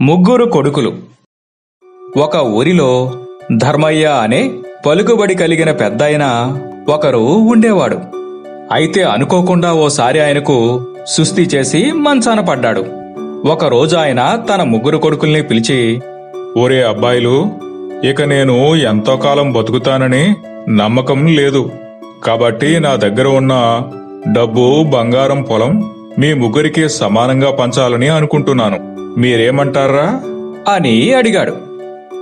ముగ్గురు కొడుకులు. ఒక ఊరిలో ధర్మయ్య అనే పలుకుబడి కలిగిన పెద్దాయన ఒకరు ఉండేవాడు. అయితే అనుకోకుండా ఓసారి ఆయనకు సుస్థి చేసి మంచాన పడ్డాడు. ఒకరోజు ఆయన తన ముగ్గురు కొడుకుల్ని పిలిచి ఒరే అబ్బాయిలు ఇక నేను ఎంతో కాలం బతుకుతానని నమ్మకం లేదు. కాబట్టి నా దగ్గర ఉన్న డబ్బు బంగారం పొలం మీ ముగ్గురికి సమానంగా పంచాలని అనుకుంటున్నాను. మీరేమంటారా? అని అడిగాడు.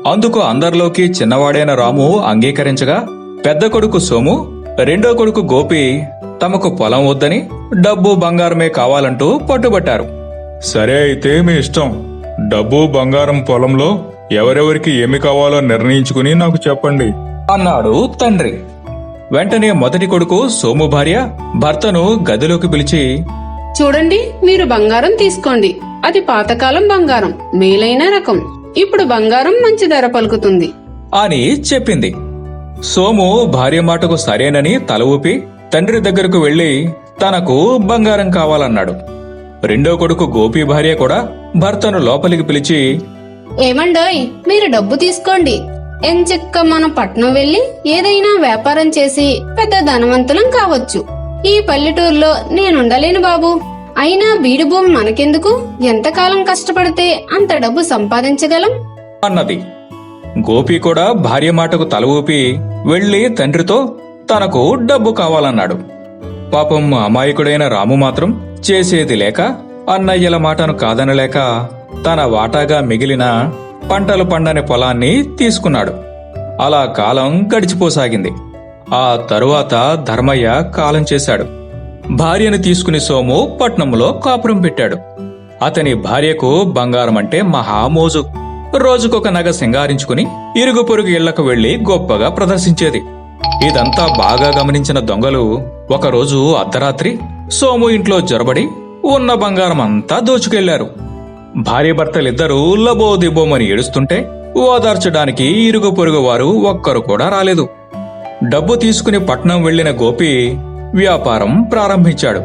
అందుకు అందరిలోకి చిన్నవాడైన రాము అంగీకరించగా పెద్ద కొడుకు సోము రెండో కొడుకు గోపి తమకు పొలం వద్దని డబ్బు బంగారమే కావాలంటూ పట్టుబట్టారు. సరే అయితే మీ ఇష్టం. డబ్బు బంగారం పొలంలో ఎవరెవరికి ఏమి కావాలో నిర్ణయించుకుని నాకు చెప్పండి. అన్నాడు తండ్రి. వెంటనే మొదటి కొడుకు సోము భార్య భర్తను గదిలోకి పిలిచి చూడండి మీరు బంగారం తీసుకోండి. అది పాతకాలం బంగారం మేలైన రకం. ఇప్పుడు బంగారం మంచి ధర పలుకుతుంది. అని చెప్పింది. సోము భార్య మాటకు సరేనని తల ఊపి తండ్రి దగ్గరకు వెళ్ళి తనకు బంగారం కావాలన్నాడు. రెండో కొడుకు గోపి భార్య కూడా భర్తను లోపలికి పిలిచి ఏమండోయ్ మీరు డబ్బు తీసుకోండి. ఎంచక్క మనం పట్నం వెళ్ళి ఏదైనా వ్యాపారం చేసి పెద్ద ధనవంతులం కావచ్చు. ఈ పల్లెటూరులో నేనుండలేను బాబు. అయినా బీడు భూమి మనకెందుకు? ఎంతకాలం కష్టపడితే అంత డబ్బు సంపాదించగలం? అన్నది. గోపి కూడా భార్య మాటకు తల ఊపి వెళ్ళి తండ్రితో తనకు డబ్బు కావాలన్నాడు. పాపం అమాయకుడైన రాము మాత్రం చేసేది లేక అన్నయ్యల మాటను కాదనలేక తన వాటాగా మిగిలిన పంటలు పండని పొలాన్ని తీసుకున్నాడు. అలా కాలం గడిచిపోసాగింది. ఆ తరువాత ధర్మయ్య కాలం చేశాడు. భార్యను తీసుకుని సోము పట్నంలో కాపురం పెట్టాడు. అతని భార్యకు బంగారం అంటే మహామోజు రోజుకొక నగ సింగారించుకుని ఇరుగు పొరుగు ఇళ్ళకు వెళ్ళి గొప్పగా ప్రదర్శించేది. ఇదంతా బాగా గమనించిన దొంగలు ఒకరోజు అర్ధరాత్రి సోము ఇంట్లో జొరబడి ఉన్న బంగారం అంతా దోచుకెళ్ళారు. భార్యభర్తలిద్దరూ లబోదిబోమని ఏడుస్తుంటే ఓదార్చడానికి ఇరుగు పొరుగు వారు ఒక్కరు కూడా రాలేదు. డబ్బు తీసుకుని పట్నం వెళ్ళిన గోపి వ్యాపారం ప్రారంభించాడు.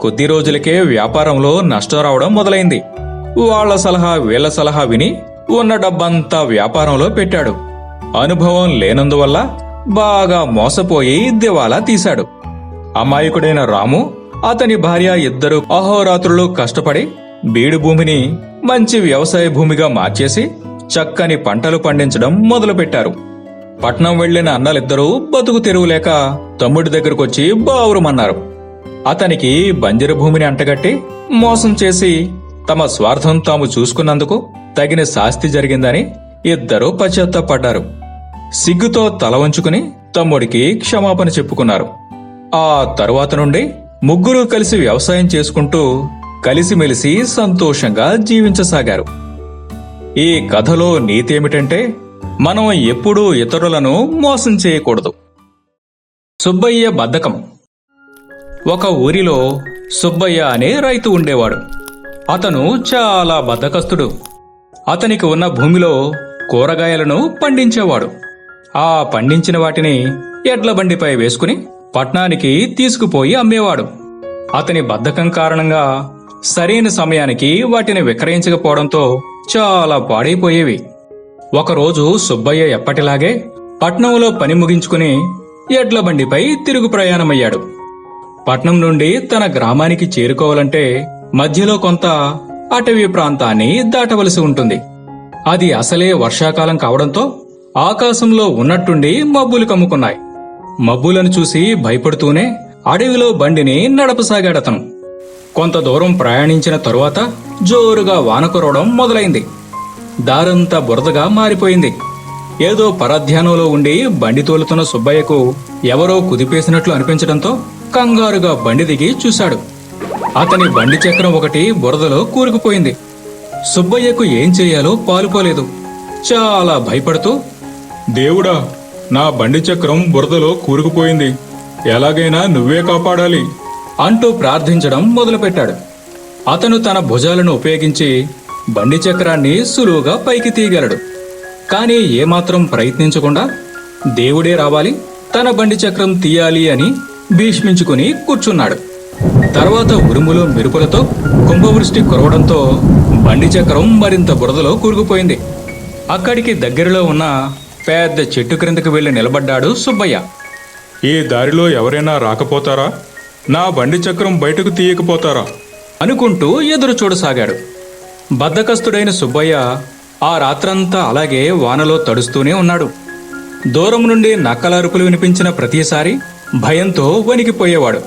కొద్ది రోజులకే వ్యాపారంలో నష్టం రావడం మొదలైంది. వాళ్ళ సలహా వీళ్ళ సలహా విని ఉన్న డబ్బంతా వ్యాపారంలో పెట్టాడు. అనుభవం లేనందువల్ల బాగా మోసపోయి దివాలా తీశాడు. అమాయకుడైన రాము అతని భార్య ఇద్దరు అహోరాత్రులు కష్టపడి బీడు భూమిని మంచి వ్యవసాయ భూమిగా మార్చేసి చక్కని పంటలు పండించడం మొదలుపెట్టారు. పట్నం వెళ్ళిన అన్నలిద్దరూ బతుకు తెరువులేక తమ్ముడి దగ్గరకొచ్చి బావురమన్నారు. అతనికి బంజరు భూమిని అంటగట్టి మోసం చేసి తమ స్వార్థం తాము చూసుకున్నందుకు తగిన శాస్తి జరిగిందని ఇద్దరూ పశ్చాత్తాపడ్డారు. సిగ్గుతో తల వంచుకుని తమ్ముడికి క్షమాపణ చెప్పుకున్నారు. ఆ తరువాత నుండి ముగ్గురు కలిసి వ్యవసాయం చేసుకుంటూ కలిసిమెలిసి సంతోషంగా జీవించసాగారు. ఈ కథలో నీతేమిటంటే మనం ఎప్పుడూ ఇతరులను మోసం చేయకూడదు. సుబ్బయ్య బద్ధకం. ఒక ఊరిలో సుబ్బయ్య అనే రైతు ఉండేవాడు. అతను చాలా బద్ధకస్తుడు. అతనికి ఉన్న భూమిలో కూరగాయలను పండించేవాడు. ఆ పండించిన వాటిని ఎడ్ల బండిపై వేసుకుని పట్నానికి తీసుకుపోయి అమ్మేవాడు. అతని బద్ధకం కారణంగా సరైన సమయానికి వాటిని విక్రయించకపోవడంతో చాలా పాడైపోయేవి. ఒకరోజు సుబ్బయ్య ఎప్పటిలాగే పట్నంలో పని ముగించుకుని ఎడ్ల బండిపై తిరుగు ప్రయాణమయ్యాడు. పట్నం నుండి తన గ్రామానికి చేరుకోవాలంటే మధ్యలో కొంత అటవీ ప్రాంతాన్ని దాటవలసి ఉంటుంది. అది అసలే వర్షాకాలం కావడంతో ఆకాశంలో ఉన్నట్టుండి మబ్బులు కమ్ముకున్నాయి. మబ్బులను చూసి భయపడుతూనే అడవిలో బండిని నడపసాగాడతను. కొంత దూరం ప్రయాణించిన తరువాత జోరుగా వాన కురవడం మొదలైంది. దారంతా బురదగా మారిపోయింది. ఏదో పరధ్యానంలో ఉండి బండి తోలుతున్న సుబ్బయ్యకు ఎవరో కుదిపేసినట్లు అనిపించడంతో కంగారుగా బండి దిగి చూశాడు. అతని బండి చక్రం ఒకటి బురదలో కూరుకుపోయింది. సుబ్బయ్యకు ఏం చేయాలో పాలుపోలేదు. చాలా భయపడుతూ దేవుడా నా బండి చక్రం బురదలో కూరుకుపోయింది. ఎలాగైనా నువ్వే కాపాడాలి అంటూ ప్రార్థించడం మొదలుపెట్టాడు. అతను తన భుజాలను ఉపయోగించి బండి చక్రాన్ని సులువుగా పైకి తీయగలడు. కానీ ఏమాత్రం ప్రయత్నించకుండా దేవుడే రావాలి తన బండి చక్రం తీయాలి అని భీష్మించుకుని కూర్చున్నాడు. తర్వాత ఉరుములు మెరుపులతో కుంభవృష్టి కురవడంతో బండి చక్రం మరింత బురదలో కూరుకుపోయింది. అక్కడికి దగ్గరలో ఉన్న పెద్ద చెట్టు క్రిందకు వెళ్ళి నిలబడ్డాడు సుబ్బయ్య. ఈ దారిలో ఎవరైనా రాకపోతారా? నా బండి చక్రం బయటకు తీయకపోతారా? అనుకుంటూ ఎదురు చూడసాగాడు బద్ధకస్తుడైన సుబ్బయ్య ఆ రాత్రంతా అలాగే వానలో తడుస్తూనే ఉన్నాడు. దూరం నుండి నక్కలరుపులు వినిపించిన ప్రతిసారి భయంతో వణికిపోయేవాడు.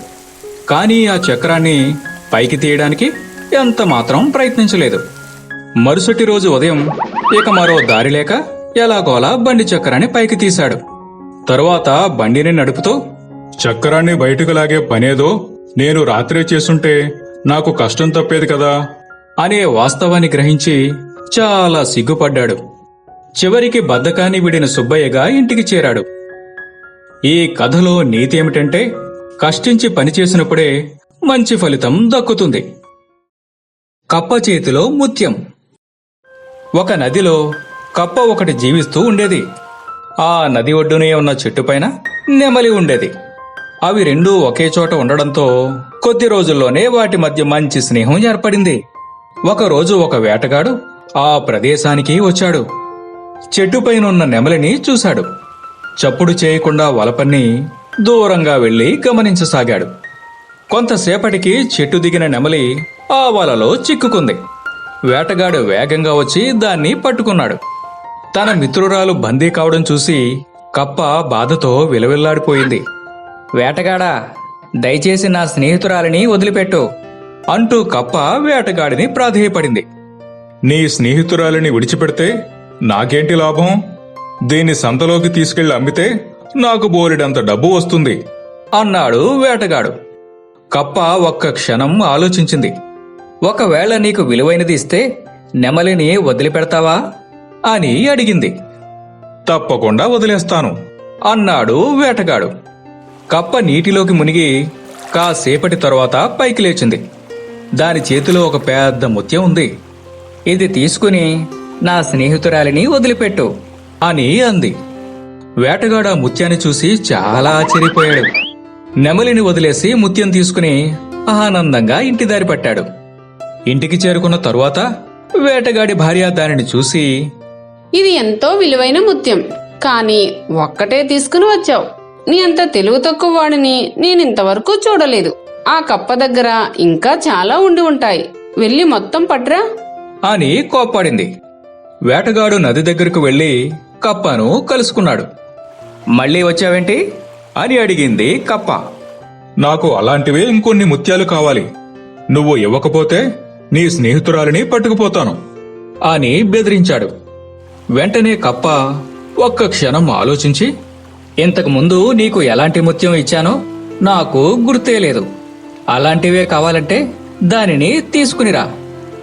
కానీ ఆ చక్రాన్ని పైకి తీయడానికి ఎంత మాత్రం ప్రయత్నించలేదు. మరుసటి రోజు ఉదయం ఇక మరో దారి లేక ఎలాగోలా బండి చక్రాన్ని పైకి తీశాడు. తరువాత బండిని నడుపుతూ చక్రాన్ని బయటకు లాగే పనేదో నేను రాత్రే చేసుంటే నాకు కష్టం తప్పేది కదా? అనే వాస్తవాన్ని గ్రహించి చాలా సిగ్గుపడ్డాడు. చివరికి బద్ధకాన్ని విడిన సుబ్బయ్యగా ఇంటికి చేరాడు. ఈ కథలో నీతి ఏమిటంటే కష్టించి పనిచేసినప్పుడే మంచి ఫలితం దక్కుతుంది. కప్ప చేతిలో ముత్యం. ఒక నదిలో కప్ప ఒకటి జీవిస్తూ ఉండేది. ఆ నది ఒడ్డునే ఉన్న చెట్టుపైన నెమలి ఉండేది. అవి రెండూ ఒకే చోట ఉండడంతో కొద్ది రోజుల్లోనే వాటి మధ్య మంచి స్నేహం ఏర్పడింది. ఒకరోజు ఒక వేటగాడు ఆ ప్రదేశానికి వచ్చాడు. చెట్టుపైనున్న నెమలిని చూశాడు. చప్పుడు చేయకుండా వలపన్ని దూరంగా వెళ్ళి గమనించసాగాడు. కొంతసేపటికి చెట్టు దిగిన నెమలి ఆ వలలో చిక్కుకుంది. వేటగాడు వేగంగా వచ్చి దాన్ని పట్టుకున్నాడు. తన మిత్రురాలు బందీ కావడం చూసి కప్ప బాధతో విలవిల్లాడిపోయింది. వేటగాడా దయచేసి నా స్నేహితురాలిని వదిలిపెట్టు. అంటూ కప్ప వేటగాడిని ప్రాధేయపడింది. నీ స్నేహితురాలిని విడిచిపెడితే నాకేంటి లాభం? దీన్ని సంతలోకి తీసుకెళ్ళి అమ్మితే నాకు బోలెడంత డబ్బు వస్తుంది అన్నాడు వేటగాడు. కప్ప ఒక్క క్షణం ఆలోచించింది. ఒకవేళ నీకు విలువైనది ఇస్తే నెమలిని వదిలిపెడతావా? అని అడిగింది. తప్పకుండా వదిలేస్తాను అన్నాడు వేటగాడు. కప్ప నీటిలోకి మునిగి కాసేపటి తరువాత పైకి లేచింది. దాని చేతిలో ఒక పెద్ద ముత్యం ఉంది. ఇది తీసుకుని నా స్నేహితురాలిని వదిలిపెట్టు అని అంది. వేటగాడు ఆ ముత్యాన్ని చూసి చాలా ఆశ్చర్యపోయాడు. నెమలిని వదిలేసి ముత్యం తీసుకుని ఆనందంగా ఇంటి దారి పట్టాడు. ఇంటికి చేరుకున్న తరువాత వేటగాడి భార్య దానిని చూసి ఇది ఎంతో విలువైన ముత్యం కానీ ఒక్కటే తీసుకుని వచ్చావు. నీ అంత తెలివి తక్కువ వాడిని నేనింతవరకు చూడలేదు. ఆ కప్ప దగ్గర ఇంకా చాలా ఉండి ఉంటాయి. వెళ్ళి మొత్తం పట్రా. అని కోప్పడింది. వేటగాడు నది దగ్గరకు వెళ్ళి కప్పను కలుసుకున్నాడు. మళ్ళీ వచ్చావేంటి? అని అడిగింది కప్ప. నాకు అలాంటివే ఇంకొన్ని ముత్యాలు కావాలి. నువ్వు ఇవ్వకపోతే నీ స్నేహితురాలిని పట్టుకుపోతాను. అని బెదిరించాడు. వెంటనే కప్ప ఒక్క క్షణం ఆలోచించి ఇంతకు ముందు నీకు ఎలాంటి ముత్యం ఇచ్చానో నాకు గుర్తే లేదు. అలాంటివే కావాలంటే దానిని తీసుకునిరా.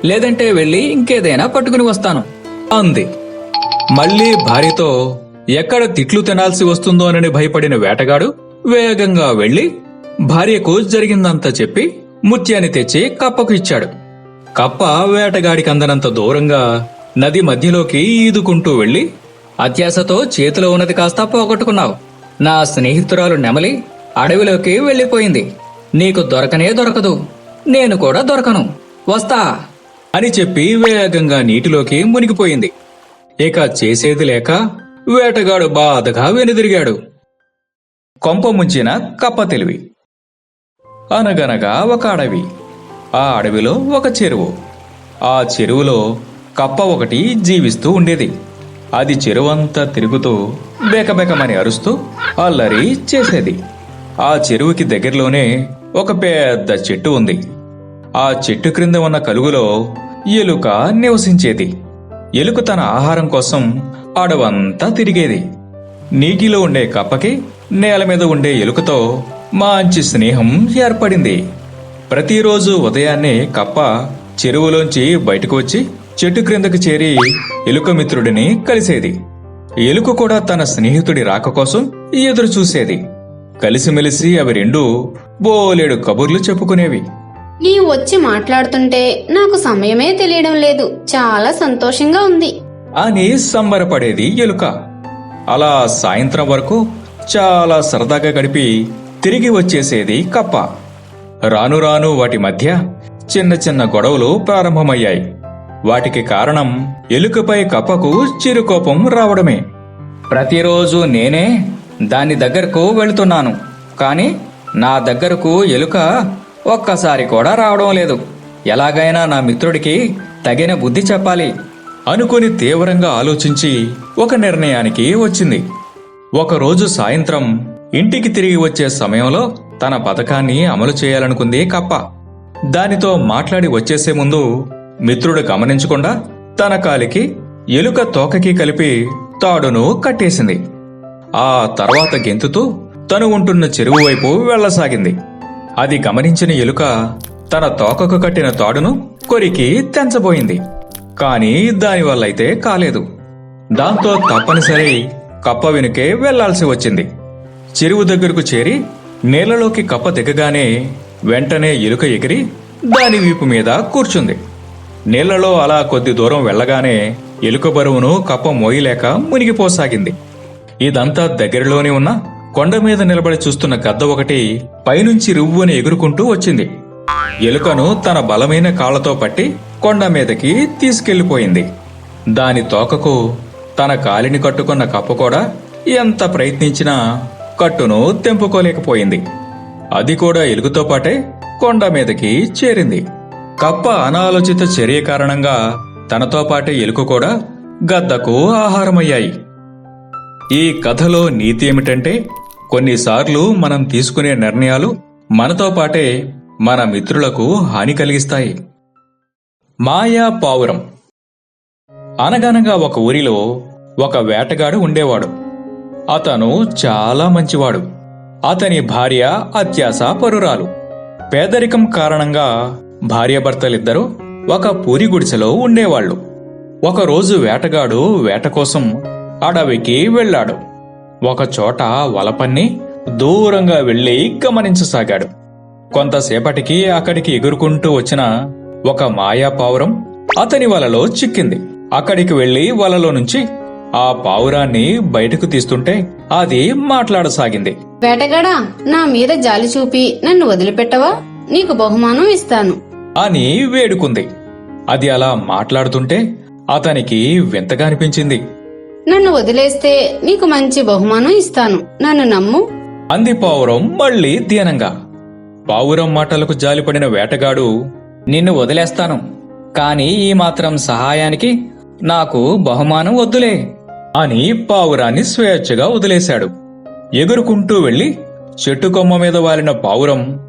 లేదంటే వెళ్ళి ఇంకేదైనా పట్టుకుని వస్తాను. అంది. మళ్ళీ భార్యతో ఎక్కడ తిట్లు తినాల్సి వస్తుందోనని భయపడిన వేటగాడు వేగంగా వెళ్ళి భార్యకు జరిగిందంతా చెప్పి ముత్యాన్ని తెచ్చి కప్పకు ఇచ్చాడు. కప్ప వేటగాడికి అందనంత దూరంగా నది మధ్యలోకి ఈదుకుంటూ వెళ్ళి అత్యాశతో చేతిలో ఉన్నది కాస్త పోగొట్టుకున్నావు. నా స్నేహితురాలు నెమలి అడవిలోకి వెళ్ళిపోయింది నీకు దొరకనే దొరకదు నేను కూడా దొరకను. వస్తా. అని చెప్పి వేగంగా నీటిలోకి మునిగిపోయింది. ఇక చేసేది లేక వేటగాడు బాధగా వెనుదిరిగాడు. కొంప ముంచిన కప్ప తెలివి. అనగనగా ఒక అడవి. ఆ అడవిలో ఒక చెరువు. ఆ చెరువులో కప్ప ఒకటి జీవిస్తూ ఉండేది. అది చెరువంతా తిరుగుతూ బేకబేకమని అరుస్తూ అల్లరి చేసేది. ఆ చెరువుకి దగ్గరలోనే ఒక పెద్ద చెట్టు ఉంది. ఆ చెట్టు క్రింద ఉన్న కలుగులో ఎలుక నివసించేది. ఎలుక తన ఆహారం కోసం అడవంతా తిరిగేది. నీటిలో ఉండే కప్పకి నేల మీద ఉండే ఎలుకతో మంచి స్నేహం ఏర్పడింది. ప్రతిరోజు ఉదయాన్నే కప్ప చెరువులోంచి బయటకు వచ్చి చెట్టు క్రిందకు చేరి ఎలుక మిత్రుడిని కలిసేది. ఎలుక కూడా తన స్నేహితుడి రాక కోసం ఎదురు చూసేది కలిసిమెలిసి అవి రెండు బోలెడు కబుర్లు చెప్పుకునేవి. నీవు వచ్చి మాట్లాడుతుంటే నాకు సమయమే తెలియడం లేదు. చాలా సంతోషంగా ఉంది. అని సంబరపడేది ఎలుక. అలా సాయంత్రం వరకు చాలా సరదాగా గడిపి తిరిగి వచ్చేసేది కప్ప. రాను రాను వాటి మధ్య చిన్న చిన్న గొడవలు ప్రారంభమయ్యాయి. వాటికి కారణం ఎలుకపై కప్పకు చిరుకోపం రావడమే. ప్రతిరోజు నేనే దాని దగ్గరకు వెళుతున్నాను. కానీ నా దగ్గరకు ఎలుక ఒక్కసారి కూడా రావడం లేదు. ఎలాగైనా నా మిత్రుడికి తగిన బుద్ధి చెప్పాలి. అనుకుని తీవ్రంగా ఆలోచించి ఒక నిర్ణయానికి వచ్చింది. ఒకరోజు సాయంత్రం ఇంటికి తిరిగి వచ్చే సమయంలో తన పథకాన్ని అమలు చేయాలనుకుంది కప్ప. దానితో మాట్లాడి వచ్చేసే ముందు మిత్రుడు గమనించకుండా తన కాలికి ఎలుక తోకకి కలిపి తాడును కట్టేసింది. ఆ తర్వాత గెంతుతూ తను ఉంటున్న చెరువు వైపు వెళ్ళసాగింది అది గమనించిన ఎలుక తన తోకకు కట్టిన తాడును కొరికి తెంచబోయింది. కాని దానివల్లైతే కాలేదు. దాంతో తప్పనిసరి కప్ప వెనుకే వెళ్ళాల్సి వచ్చింది. చెరువు దగ్గరకు చేరి నేలలోకి కప్ప దిగగానే వెంటనే ఎలుక ఎగిరి దాని వీపు మీద కూర్చుంది. నీళ్ళలో అలా కొద్ది దూరం వెళ్ళగానే ఎలుక బరువును కప్ప మోయలేక మునిగిపోసాగింది. ఇదంతా దగ్గరలోనే ఉన్న కొండ మీద నిలబడి చూస్తున్న గద్ద ఒకటి పైనుంచి రువ్వుని ఎగురుకుంటూ వచ్చింది. ఎలుకను తన బలమైన కాళ్ళతో పట్టి కొండ మీదకి తీసుకెళ్ళిపోయింది దాని తోకకు తన కాలిని కట్టుకున్న కప్ప కూడా ఎంత ప్రయత్నించినా కట్టును తెంపుకోలేకపోయింది. అది కూడా ఎలుగుతో పాటే కొండ మీదకి చేరింది. కప్ప అనాలోచిత చర్య కారణంగా తనతో పాటే ఎలుక కూడా గద్దకు ఆహారమయ్యాయి. ఈ కథలో నీతి ఏమిటంటే కొన్నిసార్లు మనం తీసుకునే నిర్ణయాలు మనతో పాటే మన మిత్రులకు హాని కలిగిస్తాయి. మాయా పావురం. అనగనగా ఒక ఊరిలో ఒక వేటగాడు ఉండేవాడు. అతను చాలా మంచివాడు. అతని భార్య అత్యాస పరురాలు. పేదరికం కారణంగా భార్యాభర్తలిద్దరూ ఒక పూరి గుడిసెలో ఉండేవాళ్ళు ఒకరోజు వేటగాడు వేట కోసం అడవికి వెళ్ళాడు. ఒకచోట వలపన్ని దూరంగా వెళ్ళి గమనించసాగాడు. కొంతసేపటికి అక్కడికి ఎగురుకుంటూ వచ్చిన ఒక మాయా పావురం అతని వలలో చిక్కింది. అక్కడికి వెళ్ళి వలలో నుంచి ఆ పావురాన్ని బయటకు తీస్తుంటే అది మాట్లాడసాగింది. వేటగాడా నా మీద జాలి చూపి నన్ను వదిలిపెట్టవా? నీకు బహుమానం ఇస్తాను. అని వేడుకుంది. అది అలా మాట్లాడుతుంటే అతనికి వింతగా అనిపించింది. నన్ను వదిలేస్తే నీకు మంచి బహుమానం ఇస్తాను. నన్ను నమ్ము. అంది పావురం మళ్ళీ దీనంగా. పావురం మాటలకు జాలిపడిన వేటగాడు నిన్ను వదిలేస్తాను. కాని ఈ మాత్రం సహాయానికి నాకు బహుమానం వద్దులే అని పావురాన్ని స్వేచ్ఛగా వదిలేశాడు. ఎగురుకుంటూ వెళ్ళి చెట్టు కొమ్మ మీద వాలిన పావురం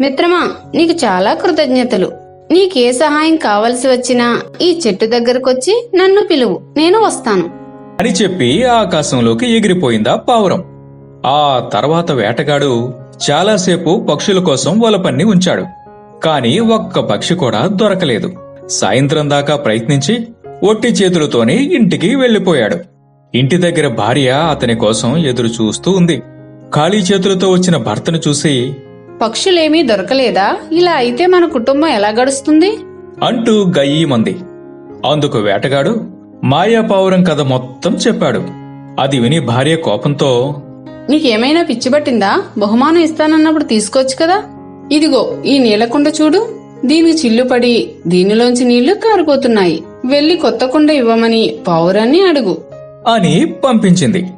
మిత్రమా నీకు చాలా కృతజ్ఞతలు. నీకే సహాయం కావలసి వచ్చినా ఈ చెట్టు దగ్గరకొచ్చి నన్ను పిలువు. నేను వస్తాను. అని చెప్పి ఆకాశంలోకి ఎగిరిపోయిందా పావురం. ఆ తర్వాత వేటగాడు చాలాసేపు పక్షుల కోసం వలపన్ని ఉంచాడు. కాని ఒక్క పక్షి కూడా దొరకలేదు. సాయంత్రం దాకా ప్రయత్నించి ఒట్టి చేతులతోనే ఇంటికి వెళ్ళిపోయాడు ఇంటి దగ్గర భార్య అతని కోసం ఎదురు చూస్తూ ఉంది. ఖాళీ చేతులతో వచ్చిన భర్తను చూసి పక్షులేమీ దొరకలేదా? ఇలా అయితే మన కుటుంబం ఎలా గడుస్తుంది? అంటూ గయ్యమంది అందుకు వేటగాడు మాయా పావురం కథ మొత్తం చెప్పాడు. అది విని భార్య కోపంతో నీకేమైనా పిచ్చి పట్టిందా? బహుమానం ఇస్తానన్నప్పుడు తీసుకోవచ్చు కదా? ఇదిగో ఈ నీలకుండ చూడు. దీనికి చిల్లుపడి దీనిలోంచి నీళ్ళు కారిపోతున్నాయి. వెళ్ళి కొత్త కుండ ఇవ్వమని పావురాన్ని అడుగు. అని పంపించింది.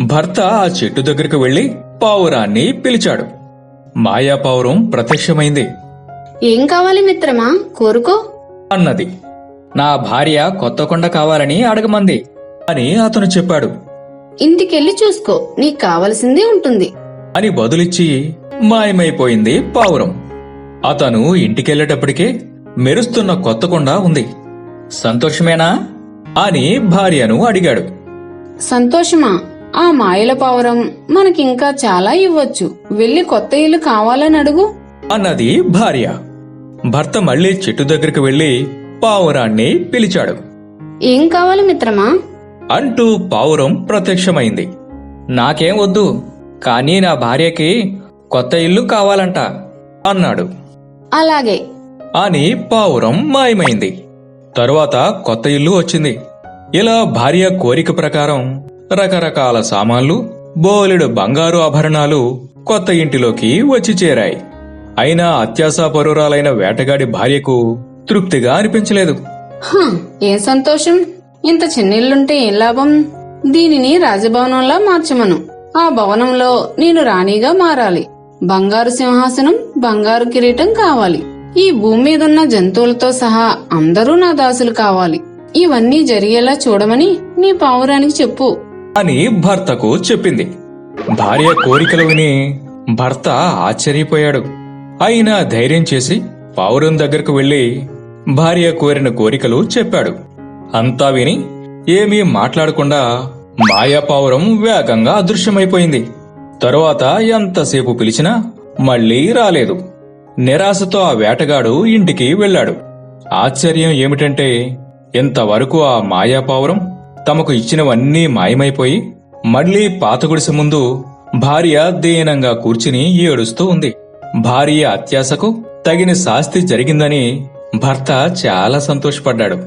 భర్త ఆ చెట్టు దగ్గరకు వెళ్ళి పావురాన్ని పిలిచాడు. మాయా పావురం ప్రత్యక్షమైంది. ఏం కావాలి మిత్రమా? కోరుకో. అన్నది. నా భార్య కొత్త కొండ కావాలని అడగమంది. అని అతను చెప్పాడు. ఇంటికెళ్ళి చూసుకో నీకు కావలసిందే ఉంటుంది. అని బదులిచ్చి మాయమైపోయింది పావురం. అతను ఇంటికెళ్ళేటప్పటికే మెరుస్తున్న కొత్త కొండ ఉంది. సంతోషమేనా? అని భార్యను అడిగాడు. సంతోషమా? ఆ మాయల పావురం మనకింకా చాలా ఇవ్వచ్చు. వెళ్ళి కొత్త ఇల్లు కావాలని అడుగు. అన్నది భార్య. భర్త మళ్ళీ చెట్టు దగ్గరికి వెళ్ళి పావురాన్ని పిలిచాడు. ఏం కావాలి మిత్రమా? అంటూ పావురం ప్రత్యక్షమైంది. నాకేం వద్దు కానీ నా భార్యకి కొత్త ఇల్లు కావాలంట అన్నాడు. అలాగే. అని పావురం మాయమైంది. తరువాత కొత్త ఇల్లు వచ్చింది. ఇలా భార్య కోరిక ప్రకారం రకరకాల సామాన్లు బోలెడు బంగారు ఆభరణాలు కొత్త ఇంటిలోకి వచ్చి చేరాయి. అయినా అత్యాశాపరురాలైన వేటగాడి భార్యకు తృప్తిగా అనిపించలేదు. హం, ఏ సంతోషం? ఇంత చిన్నిల్లుంటే ఏం లాభం? దీనిని రాజభవనంలా మార్చమను. ఆ భవనంలో నేను రాణిగా మారాలి. బంగారు సింహాసనం బంగారు కిరీటం కావాలి. ఈ భూమి మీదున్న జంతువులతో సహా అందరూ నా దాసులు కావాలి. ఇవన్నీ జరిగేలా చూడమని నీ పావురానికి చెప్పు. అని భర్తకు చెప్పింది. భార్య కోరికలు విని భర్త ఆశ్చర్యపోయాడు. అయినా ధైర్యం చేసి పావురం దగ్గరకు వెళ్ళి భార్య కోరిన కోరికలు చెప్పాడు. అంతా విని ఏమీ మాట్లాడకుండా మాయాపావురం వేగంగా అదృశ్యమైపోయింది. తరువాత ఎంతసేపు పిలిచినా మళ్ళీ రాలేదు. నిరాశతో ఆ వేటగాడు ఇంటికి వెళ్ళాడు. ఆశ్చర్యం ఏమిటంటే ఇంతవరకు ఆ మాయాపావురం తమకు ఇచ్చినవన్నీ మాయమైపోయి మళ్ళీ పాత గుడిసె ముందు భార్య దీనంగా కూర్చుని ఏడుస్తూ ఉంది. భార్య అత్యాశకు తగిన శాస్తి జరిగిందని భర్త చాలా సంతోషపడ్డాడు.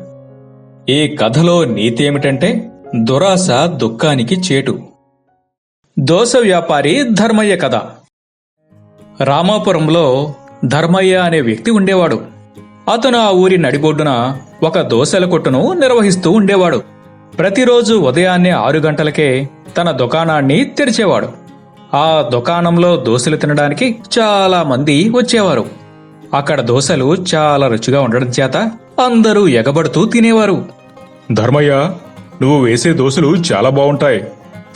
ఈ కథలో నీతి ఏమిటంటే దురాశ దుఃఖానికి చేటు. దోశ వ్యాపారి ధర్మయ్య కథ. రామాపురంలో ధర్మయ్య అనే వ్యక్తి ఉండేవాడు. అతను ఆ ఊరి నడిబొడ్డున ఒక దోశల కొట్టును నిర్వహిస్తూ ఉండేవాడు. ప్రతిరోజు ఉదయాన్నే ఆరు గంటలకే తన దుకాణాన్ని తెరిచేవాడు. ఆ దుకాణంలో దోశలు తినడానికి చాలా మంది వచ్చేవారు. అక్కడ దోశలు చాలా రుచిగా ఉండడం చేత అందరూ ఎగబడుతూ తినేవారు. ధర్మయ్య నువ్వు వేసే దోశలు చాలా బావుంటాయి.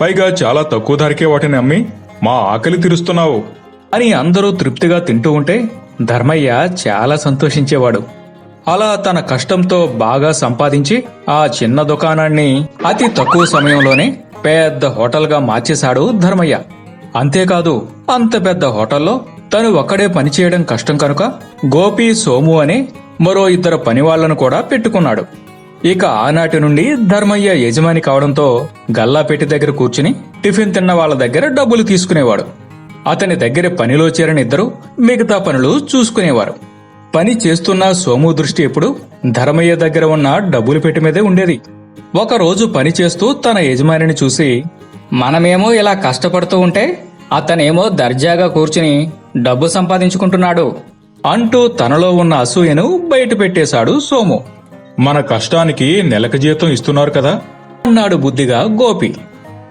పైగా చాలా తక్కువ ధరకే వాటిని అమ్మి మా ఆకలి తీరుస్తున్నావు. అని అందరూ తృప్తిగా తింటూ ఉంటే ధర్మయ్య చాలా సంతోషించేవాడు. అలా తన కష్టంతో బాగా సంపాదించి ఆ చిన్న దుకాణాన్ని అతి తక్కువ సమయంలోనే పెద్ద హోటల్గా మార్చేశాడు ధర్మయ్య. అంతేకాదు అంత పెద్ద హోటల్లో తను ఒక్కడే పనిచేయడం కష్టం కనుక గోపి సోము అనే మరో ఇద్దరు పనివాళ్ళను కూడా పెట్టుకున్నాడు. ఇక ఆనాటి నుండి ధర్మయ్య యజమాని కావడంతో గల్లా పెట్టి దగ్గర కూర్చుని టిఫిన్ తిన్న వాళ్ళ దగ్గర డబ్బులు తీసుకునేవాడు. అతని దగ్గర పనిలో చేరిన ఇద్దరు మిగతా పనులు చూసుకునేవారు. పని చేస్తున్న సోము దృష్టి ఎప్పుడు ధర్మయ్య దగ్గర ఉన్న డబ్బులు పెట్టి మీదే ఉండేది. ఒకరోజు పని చేస్తూ తన యజమానిని చూసి మనమేమో ఇలా కష్టపడుతూ ఉంటే అతనేమో దర్జాగా కూర్చుని డబ్బు సంపాదించుకుంటున్నాడు. అంటూ తనలో ఉన్న అసూయను బయట పెట్టేశాడు సోము. మన కష్టానికి నెలకు జీతం ఇస్తున్నారు కదా? అన్నాడు బుద్ధిగా గోపి.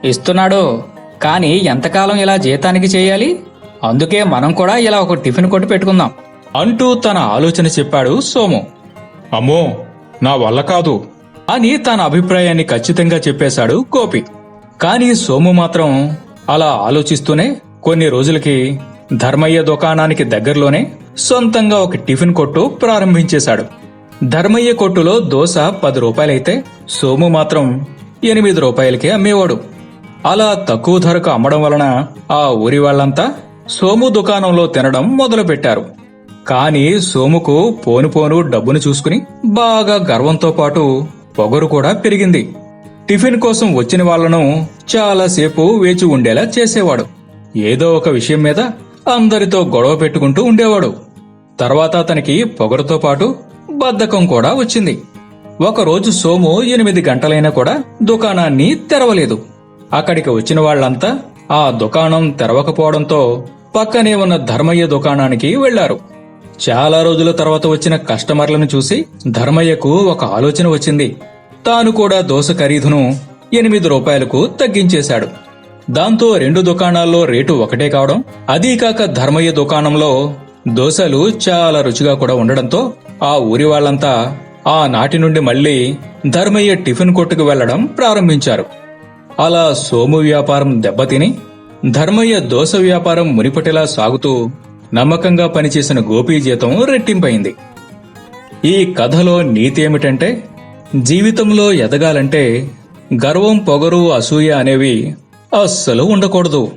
ఇస్తున్నాడు కానీ ఎంతకాలం ఇలా జీతానికి చేయాలి? అందుకే మనం కూడా ఇలా ఒక టిఫిన్ కొట్టు పెట్టుకుందాం అంటూ తన ఆలోచన చెప్పాడు సోము. అమ్మో నా వల్ల కాదు. అని తన అభిప్రాయాన్ని ఖచ్చితంగా చెప్పేశాడు గోపి. కానీ సోము మాత్రం అలా ఆలోచిస్తూనే కొన్ని రోజులకి ధర్మయ్య దుకాణానికి దగ్గరలోనే సొంతంగా ఒక టిఫిన్ కొట్టు ప్రారంభించేశాడు. ధర్మయ్య కొట్టులో దోశ పది రూపాయలైతే సోము మాత్రం ఎనిమిది రూపాయలకే అమ్మేవాడు. అలా తక్కువ ధరకు అమ్మడం వలన ఆ ఊరి వాళ్ళంతా సోము దుకాణంలో తినడం మొదలుపెట్టారు. కానీ సోముకు పోను పోను డబ్బును చూసుకుని బాగా గర్వంతో పాటు పొగరు కూడా పెరిగింది. టిఫిన్ కోసం వచ్చిన వాళ్ళను చాలాసేపు వేచి ఉండేలా చేసేవాడు. ఏదో ఒక విషయం మీద అందరితో గొడవ పెట్టుకుంటూ ఉండేవాడు. తర్వాత అతనికి పొగరుతో పాటు బద్ధకం కూడా వచ్చింది. ఒకరోజు సోము ఎనిమిది గంటలైనా కూడా దుకాణాన్ని తెరవలేదు. అక్కడికి వచ్చిన వాళ్ళంతా ఆ దుకాణం తెరవకపోవడంతో పక్కనే ఉన్న ధర్మయ్య దుకాణానికి వెళ్ళారు. చాలా రోజుల తర్వాత వచ్చిన కస్టమర్లను చూసి ధర్మయ్యకు ఒక ఆలోచన వచ్చింది. తాను కూడా దోస ఖరీదును ఎనిమిది రూపాయలకు తగ్గించేశాడు. దాంతో రెండు దుకాణాల్లో రేటు ఒకటే కావడం అదీ కాక ధర్మయ్య దుకాణంలో దోశలు చాలా రుచిగా కూడా ఉండడంతో ఆ ఊరి వాళ్ళంతా ఆ నాటి నుండి మళ్ళీ ధర్మయ్య టిఫిన్ కొట్టుకు వెళ్ళడం ప్రారంభించారు. అలా సోము వ్యాపారం దెబ్బతిని ధర్మయ్య దోశ వ్యాపారం మునిపటిలా సాగుతూ నమ్మకంగా పనిచేసిన గోపీ జీతం రెట్టింపైంది. ఈ కథలో నీతి ఏమిటంటే జీవితంలో ఎదగాలంటే గర్వం పొగరు అసూయ అనేవి అస్సలు ఉండకూడదు.